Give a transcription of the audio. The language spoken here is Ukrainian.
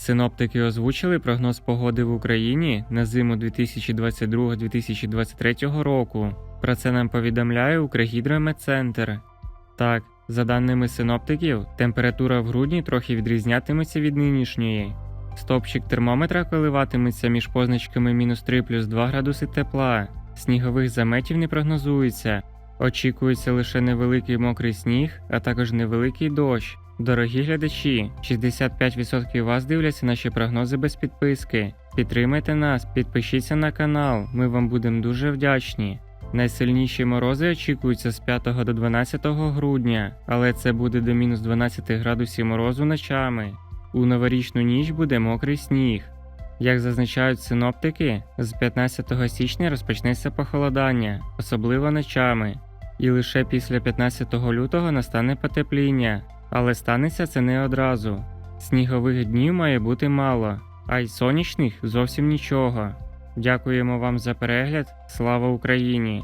Синоптики озвучили прогноз погоди в Україні на зиму 2022-2023 року. Про це нам повідомляє Укргідрометцентр. Так, за даними синоптиків, температура в грудні трохи відрізнятиметься від нинішньої. Стопчик термометра коливатиметься між позначками мінус 3 плюс 2 градуси тепла. Снігових заметів не прогнозується. Очікується лише невеликий мокрий сніг, а також невеликий дощ. Дорогі глядачі, 65% вас дивляться наші прогнози без підписки. Підтримайте нас, підпишіться на канал, ми вам будемо дуже вдячні. Найсильніші морози очікуються з 5 до 12 грудня, але це буде до мінус 12 градусів морозу ночами. У новорічну ніч буде мокрий сніг. Як зазначають синоптики, з 15 січня розпочнеться похолодання, особливо ночами. І лише після 15 лютого настане потепління, але станеться це не одразу. Снігових днів має бути мало, а й сонячних зовсім нічого. Дякуємо вам за перегляд. Слава Україні!